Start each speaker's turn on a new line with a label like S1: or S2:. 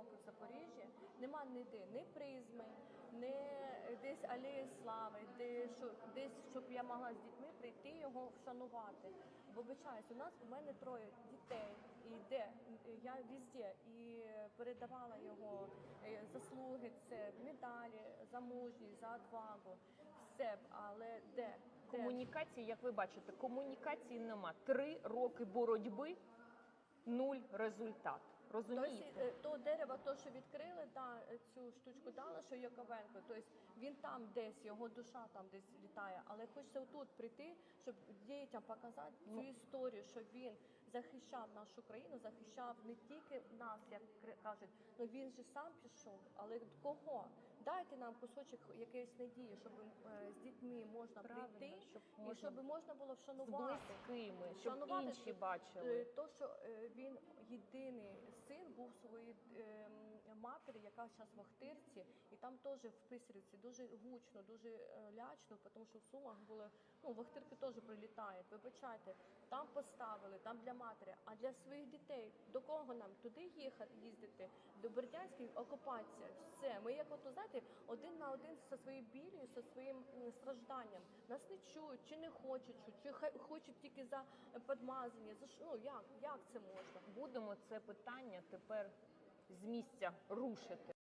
S1: роки в Запоріжжі нема ніде ні призми, ні десь алеї слави, де що десь щоб я могла з дітьми прийти його вшанувати. Бо вибачаюсь, у нас у мене троє дітей, і де я везде і передавала його е, заслуги, це медалі за мужність, за відвагу, все, але? Де?
S2: Комунікації, як ви бачите, комунікації нема. Три роки боротьби, нуль результат.
S1: Тобто,
S2: Розумієте?
S1: е, то дерево, то що відкрили, да, е, цю штучку дали, що Яковенко, тобто він там десь, його душа там десь літає, але хочеться тут прийти, щоб дітям показати цю
S2: Ну.
S1: історію, що він захищав нашу країну, захищав не тільки нас, як кажуть, але він же сам пішов. Але кого? Дайте нам кусочок якоїсь надії, щоб е, з дітьми можна
S2: Правильно,
S1: прийти
S2: щоб
S1: і щоб можна було
S2: З
S1: вшанувати.
S2: близькими, щоб
S1: Вшанувати,
S2: інші бачили.
S1: Е, То, що е, він єдиний своєї е, матері, яка зараз в Охтирці, і там теж в Писарівці дуже гучно, дуже е, лячно, тому що в Сумах було, ну, в Охтирки теж прилітають. Вибачайте, там поставили, там для матері, а для своїх дітей до кого нам туди їхати, їздити? До Бердянської окупація. Все. Ми як ото знаєте, один на один зі своєю білью, зі своїм стражданням. Нас не чують, чи не хочуть чи хочуть тільки за е, підмазання. За що? Ну як? Як це можна?
S2: Будемо це питання тепер з місця рушити.